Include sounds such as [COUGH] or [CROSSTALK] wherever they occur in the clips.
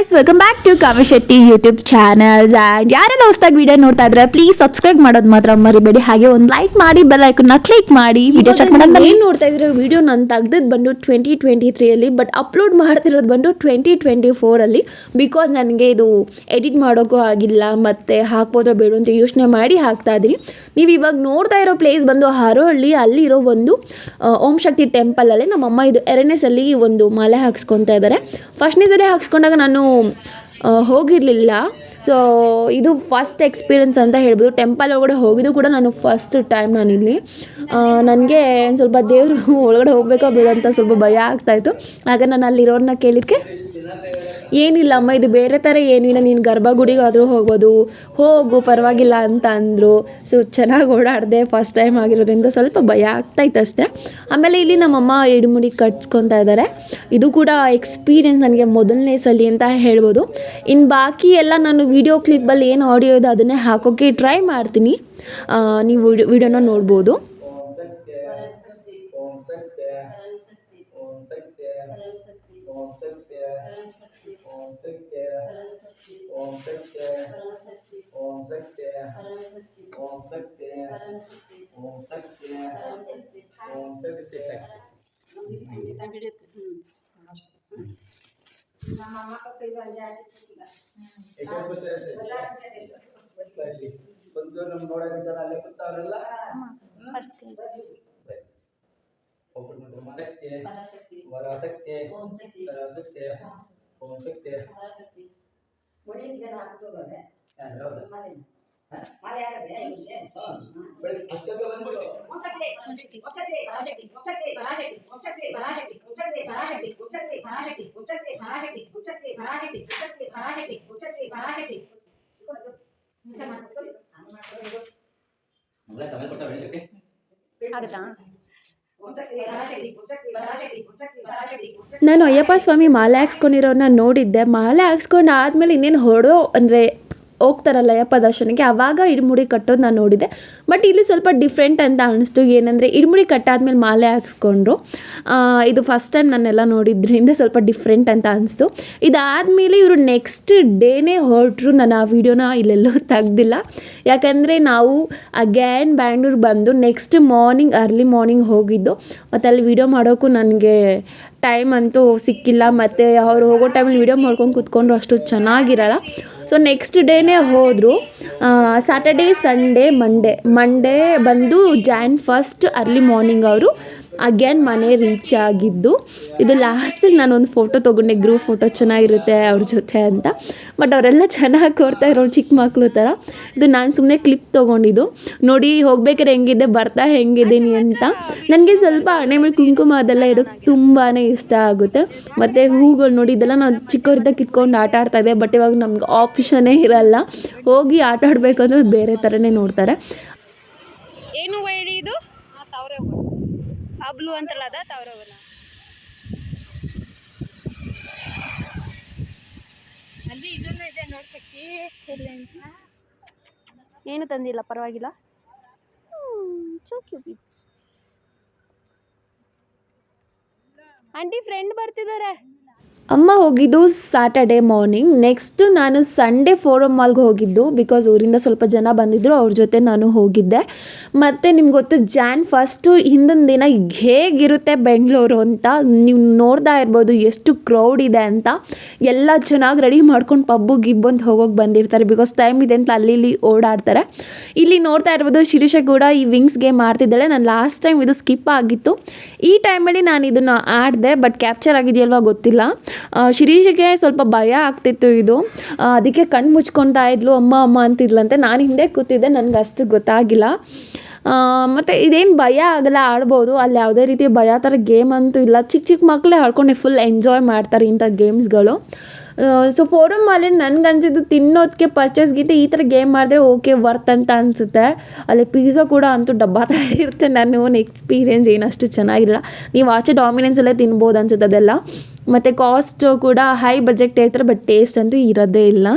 Guys welcome back to Kamashetti YouTube channels and ಯಾರೆಲ್ಲ ಹೊಸ್ದಾಗಿ video ನೋಡ್ತಾ ಇದ್ರೆ ಪ್ಲೀಸ್ ಸಬ್ಸ್ಕ್ರೈಬ್ ಮಾಡೋದು ಮಾತ್ರ ಮರಿಬೇಡಿ. ಹಾಗೆ ಒಂದು ಲೈಕ್ ಮಾಡಿ ಬೆಲ್ ಐಕನ್ನ ಕ್ಲಿಕ್ ಮಾಡಿ. ವಿಡಿಯೋ ಸ್ಟಾರ್ಟ್ ಮಾಡೋದು ಏನು ನೋಡ್ತಾ ಇದ್ರೆ ವಿಡಿಯೋ ನಾನು ತೆಗ್ದದ್ದು ಬಂದು ಟ್ವೆಂಟಿ ಟ್ವೆಂಟಿ ತ್ರೀಯಲ್ಲಿ ಬಟ್ ಅಪ್ಲೋಡ್ ಮಾಡ್ತಿರೋದು ಬಂದು ಟ್ವೆಂಟಿ ಟ್ವೆಂಟಿ ಫೋರಲ್ಲಿ ಬಿಕಾಸ್ ನನಗೆ ಇದು ಎಡಿಟ್ ಮಾಡೋಕ್ಕೂ ಆಗಿಲ್ಲ ಮತ್ತು ಹಾಕ್ಬೋದೋ ಬೇಡ ಅಂತ ಯೋಚನೆ ಮಾಡಿ ಹಾಕ್ತಾ ಇದ್ದೀನಿ ನೀವು ಇವಾಗ ನೋಡ್ತಾ ಇರೋ ಪ್ಲೇಸ್ ಬಂದು ಹರೋಹಳ್ಳಿ ಅಲ್ಲಿರೋ ಒಂದು ಓಂ ಶಕ್ತಿ ಟೆಂಪಲಲ್ಲಿ ನಮ್ಮಮ್ಮ ಇದು ಎರಡನೇ ಸಲ ಒಂದು ಮಾಲೆ ಹಾಕ್ಸ್ಕೊತಾ ಇದ್ದಾರೆ ಫಸ್ಟ್ನೇ ಸಲ ಹಾಕ್ಸ್ಕೊಂಡಾಗ ನಾನು ಹೋಗಿರಲಿಲ್ಲ. ಸೊ ಇದು ಫಸ್ಟ್ ಎಕ್ಸ್ಪೀರಿಯನ್ಸ್ ಅಂತ ಹೇಳ್ಬೋದು. ಟೆಂಪಲ್ ಒಳಗಡೆ ಹೋಗಿದ್ದು ಕೂಡ ನಾನು ಫಸ್ಟ್ ಟೈಮ್ ನಾನಿಲ್ಲಿ. ನನಗೆ ಸ್ವಲ್ಪ ದೇವರು [LAUGHS] ಒಳಗಡೆ ಹೋಗಬೇಕೋ ಬೇಡ ಅಂತ ಸ್ವಲ್ಪ ಭಯ ಆಗ್ತಾಯಿತ್ತು ಆಗ ನಾನು ಅಲ್ಲಿರೋರನ್ನ ಕೇಳಿದ್ಕೆ ಏನಿಲ್ಲ ಅಮ್ಮ, ಇದು ಬೇರೆ ಥರ ಏನು ಇಲ್ಲ, ನೀನು ಗರ್ಭಗುಡಿಗಾದರೂ ಹೋಗ್ಬೋದು. ಹೋಗು, ಪರವಾಗಿಲ್ಲ ಅಂತ ಅಂದರು. ಸೊ ಚೆನ್ನಾಗಿ ಓಡಾಡಿದೆ ಫಸ್ಟ್ ಟೈಮ್ ಆಗಿರೋದ್ರಿಂದ ಸ್ವಲ್ಪ ಭಯ ಆಗ್ತಾಯಿತ್ತು ಅಷ್ಟೇ. ಆಮೇಲೆ ಇಲ್ಲಿ ನಮ್ಮಮ್ಮ ಇಡುಮುಡಿ ಕಟ್ಸ್ಕೊತಾ ಇದ್ದಾರೆ ಇದು ಕೂಡ ಎಕ್ಸ್ಪೀರಿಯೆನ್ಸ್ ನನಗೆ ಮೊದಲನೇ ಸಲಿ ಅಂತ ಹೇಳ್ಬೋದು. ಇನ್ನು ಬಾಕಿ ಎಲ್ಲ ನಾನು ವಿಡಿಯೋ ಕ್ಲಿಪ್ಪಲ್ಲಿ ಏನು ಆಡಿಯೋ ಇದೆ ಅದನ್ನೇ ಹಾಕೋಕ್ಕೆ ಟ್ರೈ ಮಾಡ್ತೀನಿ. ನೀವು ವಿಡಿಯೋನ ನೋಡ್ಬೋದು. ಓಂ ಸತ್ಯ ಓಂ ಸತ್ಯ ಓಂ ಸತ್ಯ ಓಂ ಸತ್ಯ ಓಂ ಸತ್ಯ ಓಂ ಸತ್ಯ ಓಂ ಸತ್ಯ ಓಂ ಸತ್ಯ ಓಂ ಸತ್ಯ ಎಷ್ಟೋ ಗೊತ್ತಾಯ್ತು ಬಂದು ನಮ್ಮ ನೋಡೋಕೆ ಅಲ್ಲೇ ಕೂತಾವ್ರಲ್ಲ ಒಬ್ಬರು ಮಾತ್ರ ಸತ್ಯ ವರಾಸಕ್ತಿ ಪರಾಸಕ್ತಿ ಓಂ ಶಕ್ತಿ शक्ति वराशक्ति ತರಾಸಕ್ತಿ ಓಂ ಶಕ್ತಿ ಅಷ್ಟಕ್ಕೆ ಬಂದ್ಬಿಡು ಆಗತ್ತಾ ನಾನು ಅಯ್ಯಪ್ಪ ಸ್ವಾಮಿ ಮಾಲೆ ಹಾಕ್ಸ್ಕೊಂಡಿರೋನ್ನ ನೋಡಿದ್ದೆ. ಮಾಲೆ ಹಾಕ್ಸ್ಕೊಂಡು ಆದಮೇಲೆ ಇನ್ನೇನು ಹೊಡೋ ಅಂದರೆ ಹೋಗ್ತಾರಲ್ಲ ಅಯ್ಯಪ್ಪ ದರ್ಶನಕ್ಕೆ ಆವಾಗ ಇಡ್ಮುಡಿ ಕಟ್ಟೋದು ನಾನು ನೋಡಿದೆ. ಬಟ್ ಇಲ್ಲಿ ಸ್ವಲ್ಪ ಡಿಫ್ರೆಂಟ್ ಅಂತ ಅನ್ನಿಸ್ತು ಏನಂದರೆ ಇಡ್ಮುಡಿ ಕಟ್ಟಾದ್ಮೇಲೆ ಮಾಲೆ ಹಾಕ್ಸ್ಕೊಂಡ್ರು. ಇದು ಫಸ್ಟ್ ಟೈಮ್ ನಾನೆಲ್ಲ ನೋಡಿದ್ರಿಂದ ಸ್ವಲ್ಪ ಡಿಫ್ರೆಂಟ್ ಅಂತ ಅನಿಸ್ತು. ಇದಾದಮೇಲೆ ಇವರು ನೆಕ್ಸ್ಟ್ ಡೇನೇ ಹೊರಟ್ರು. ನಾನು ಆ ವಿಡಿಯೋನ ಇಲ್ಲೆಲ್ಲೂ ತೆಗ್ದಿಲ್ಲ. ಯಾಕಂದರೆ ನಾವು ಅಗ್ಯಾನ್ ಬ್ಯಾಂಗ್ಳೂರ್ ಬಂದು ನೆಕ್ಸ್ಟ್ ಮಾರ್ನಿಂಗ್ ಅರ್ಲಿ ಮಾರ್ನಿಂಗ್ ಹೋಗಿದ್ದು. ಮತ್ತು ಅಲ್ಲಿ ವಿಡಿಯೋ ಮಾಡೋಕ್ಕೂ ನನಗೆ ಟೈಮ್ ಅಂತೂ ಸಿಕ್ಕಿಲ್ಲ. ಮತ್ತು ಅವ್ರು ಹೋಗೋ ಟೈಮಲ್ಲಿ ವಿಡಿಯೋ ಮಾಡ್ಕೊಂಡು ಕೂತ್ಕೊಂಡ್ರು ಅಷ್ಟು ಚೆನ್ನಾಗಿರಲ್ಲ. ಸೊ ನೆಕ್ಸ್ಟ್ ಡೇನೇ ಹೋದರು. ಸ್ಯಾಟರ್ಡೇ ಸಂಡೇ ಮಂಡೇ ಮಂಡೇ ಬಂದು ಜ್ಯಾನ್ ಫಸ್ಟ್ ಅರ್ಲಿ ಮಾರ್ನಿಂಗ್ ಅವರು. ಅಗೇನ್ ಮನೆ ರೀಚ್ ಆಗಿದ್ದು. ಇದು ಲಾಸ್ಟಲ್ಲಿ ನಾನು ಒಂದು ಫೋಟೋ ತೊಗೊಂಡೆ. ಗ್ರೂಪ್ ಫೋಟೋ ಚೆನ್ನಾಗಿರುತ್ತೆ ಅವ್ರ ಜೊತೆ ಅಂತ. ಬಟ್ ಅವರೆಲ್ಲ ಚೆನ್ನಾಗಿ ಕೋರ್ತಾ ಇರೋ ಚಿಕ್ಕ ಮಕ್ಕಳು ಥರ. ಇದು ನಾನು ಸುಮ್ಮನೆ ಕ್ಲಿಪ್ ತೊಗೊಂಡಿದ್ದು. ನೋಡಿ, ಹೋಗ್ಬೇಕಾದ್ರೆ ಹೆಂಗಿದೆ, ಬರ್ತಾ ಹೆಂಗಿದ್ದೀನಿ ಅಂತ. ನನಗೆ ಸ್ವಲ್ಪ ಹಣೆ ಮೇಲೆ ಕುಂಕುಮ ಅದೆಲ್ಲ ಇಡೋಕ್ಕೆ ತುಂಬಾ ಇಷ್ಟ ಆಗುತ್ತೆ. ಮತ್ತು ಹೂಗಳು ನೋಡಿ, ಇದೆಲ್ಲ ನಾವು ಚಿಕ್ಕವ್ರದ್ದ ಕಿತ್ಕೊಂಡು ಆಟ ಆಡ್ತಾ ಇದ್ದೆ, ಬಟ್ ಇವಾಗ ನಮ್ಗೆ ಆಪ್ಷನ್ನೇ ಇರಲ್ಲ. ಹೋಗಿ ಆಟ ಆಡಬೇಕಂದ್ರೆ ಬೇರೆ ಥರನೇ ನೋಡ್ತಾರೆ. ಏನು ಇದು? ಅಬ್ಲು ಅಂತಲ್ಲ ಅದ ತಾವ್ರವನ ಅಲ್ಲಿ ಇದನ್ನು ಇದೆ ನೋಡ್ಸಕ್ಕೆ ಎಲ್ಲಿ ಅಂತ ಏನು ತಂದಿಲ್ಲ ಪರವಾಗಿಲ್ಲ. ಆಂಟಿ ಫ್ರೆಂಡ್ ಬರ್ತಿದ್ದಾರೆ ಅಮ್ಮ ಹೋಗಿದ್ದು ಸ್ಯಾಟರ್ಡೆ ಮಾರ್ನಿಂಗ್ ನೆಕ್ಸ್ಟ್ ನಾನು ಸಂಡೇ ಫೋರಮ್ ಮಾಲ್ಗೆ ಹೋಗಿದ್ದು ಬಿಕಾಸ್ ಊರಿಂದ ಸ್ವಲ್ಪ ಜನ ಬಂದಿದ್ದರು ಅವ್ರ ಜೊತೆ ನಾನು ಹೋಗಿದ್ದೆ. ಮತ್ತು ನಿಮ್ಗೆ ಗೊತ್ತು ಜಾನ್ ಫಸ್ಟು ಹಿಂದಿನ ದಿನ ಹೇಗಿರುತ್ತೆ ಬೆಂಗಳೂರು ಅಂತ, ನೀವು ನೋಡ್ತಾ ಇರ್ಬೋದು ಎಷ್ಟು ಕ್ರೌಡ್ ಇದೆ ಅಂತ. ಎಲ್ಲ ಚೆನ್ನಾಗಿ ರೆಡಿ ಮಾಡ್ಕೊಂಡು ಪಬ್ಬು ಗಿಬ್ಬು ಅಂತ ಹೋಗೋಕೆ ಬಂದಿರ್ತಾರೆ ಬಿಕಾಸ್ ಟೈಮ್ ಇದೆ ಅಂತ ಅಲ್ಲಿ ಇಲ್ಲಿ ಓಡಾಡ್ತಾರೆ. ಇಲ್ಲಿ ನೋಡ್ತಾ ಇರ್ಬೋದು, ಶಿರೀಷ ಕೂಡ ಈ ವಿಂಗ್ಸ್ ಗೇಮ್ ಆಡ್ತಿದ್ದಾಳೆ. ನಾನು ಲಾಸ್ಟ್ ಟೈಮ್ ಇದು ಸ್ಕಿಪ್ ಆಗಿತ್ತು. ಈ ಟೈಮಲ್ಲಿ ನಾನು ಇದನ್ನು ಆಡಿದೆ ಬಟ್ ಕ್ಯಾಪ್ಚರ್ ಆಗಿದೆಯಲ್ವ ಗೊತ್ತಿಲ್ಲ. ಶಿರೀಷಿಗೆ ಸ್ವಲ್ಪ ಭಯ ಆಗ್ತಿತ್ತು ಇದು. ಅದಕ್ಕೆ ಕಣ್ಣು ಮುಚ್ಕೊತಾ ಇದ್ಲು, ಅಮ್ಮ ಅಮ್ಮ ಅಂತಿದ್ಲಂತೆ. ನಾನು ಹಿಂದೆ ಕೂತಿದ್ದೆ ನನಗೆ ಅಷ್ಟು ಗೊತ್ತಾಗಿಲ್ಲ ಮತ್ತು ಇದೇನು ಭಯ ಆಗಲ್ಲ, ಆಡ್ಬೋದು. ಅಲ್ಲಿ ಯಾವುದೇ ರೀತಿ ಭಯ ಥರ ಗೇಮ್ ಅಂತೂ ಇಲ್ಲ. ಚಿಕ್ಕ ಚಿಕ್ಕ ಮಕ್ಕಳೇ ಆಡ್ಕೊಂಡು ಫುಲ್ ಎಂಜಾಯ್ ಮಾಡ್ತಾರೆ ಇಂಥ ಗೇಮ್ಸ್ಗಳು. ಸೊ ಫೋರಮ್ ಅಲ್ಲಿ ನನಗನ್ಸಿದ್ದು ತಿನ್ನೋದಕ್ಕೆ ಪರ್ಚೇಸ್ಗಿಂತ ಈ ಥರ ಗೇಮ್ ಮಾಡಿದ್ರೆ ಓಕೆ ವರ್ತ್ ಅಂತ ಅನಿಸುತ್ತೆ. ಅಲ್ಲಿ ಪಿಝಾ ಕೂಡ ಅಂತೂ ಡಬ್ಬಾ ಥರ ಇರುತ್ತೆ. ನನ್ನ ಓನ್ ಎಕ್ಸ್ಪೀರಿಯೆನ್ಸ್ ಏನಷ್ಟು ಚೆನ್ನಾಗಿರಲ್ಲ. ನೀವು ಆಚೆ ಡಾಮಿನೆನ್ಸಲ್ಲೇ ತಿನ್ಬೋದು ಅನ್ಸುತ್ತೆ ಅದೆಲ್ಲ. ಮತ್ತು ಕಾಸ್ಟ್ ಕೂಡ ಹೈ ಬಜೆಟ್ ಹೇಳ್ತಾರೆ ಬಟ್ ಟೇಸ್ಟ್ ಅಂತೂ ಇರೋದೇ ಇಲ್ಲ.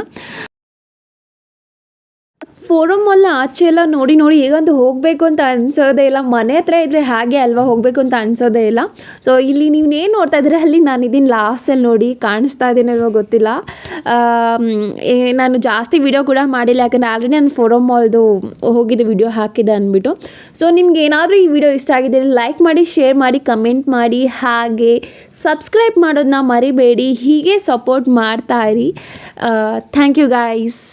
ಫೋರಮ್ ಅಲ್ಲ ಆಚೆ ಎಲ್ಲ ನೋಡಿ ನೋಡಿ ಈಗಂತೂ ಹೋಗಬೇಕು ಅಂತ ಅನ್ಸೋದೇ ಇಲ್ಲ. ಮನೆ ಹತ್ರ ಇದ್ದರೆ ಹಾಗೆ ಅಲ್ವಾ ಹೋಗಬೇಕು ಅಂತ ಅನ್ಸೋದೇ ಇಲ್ಲ. ಸೊ ಇಲ್ಲಿ ನೀವು ಏನು ನೋಡ್ತಾ ಇದ್ದೀರಾ? ಅಲ್ಲಿ ನಾನು ಇದೀನಿ ಲಾಸ್ಟಲ್ಲಿ ನೋಡಿ ಕಾಣಿಸ್ತಾ ಇದ್ದೀನಲ್ವೋ ಗೊತ್ತಿಲ್ಲ. ನಾನು ಜಾಸ್ತಿ ವಿಡಿಯೋ ಕೂಡ ಮಾಡಿಲ್ಲ. ಯಾಕಂದರೆ ಆಲ್ರೆಡಿ ನಾನು ಫೋರಮ್ ಮಾಲ್ದು ಹೋಗಿದ್ದೆ ವಿಡಿಯೋ ಹಾಕಿದೆ ಅಂದ್ಬಿಟ್ಟು. ಸೊ ನಿಮ್ಗೆ ಏನಾದರೂ ಈ ವಿಡಿಯೋ ಇಷ್ಟ ಆಗಿದೆ ಲೈಕ್ ಮಾಡಿ ಶೇರ್ ಮಾಡಿ ಕಮೆಂಟ್ ಮಾಡಿ. ಹಾಗೆ ಸಬ್ಸ್ಕ್ರೈಬ್ ಮಾಡೋದನ್ನ ಮರಿಬೇಡಿ. ಹೀಗೆ ಸಪೋರ್ಟ್ ಮಾಡ್ತಾ ಇರಿ. Thank you guys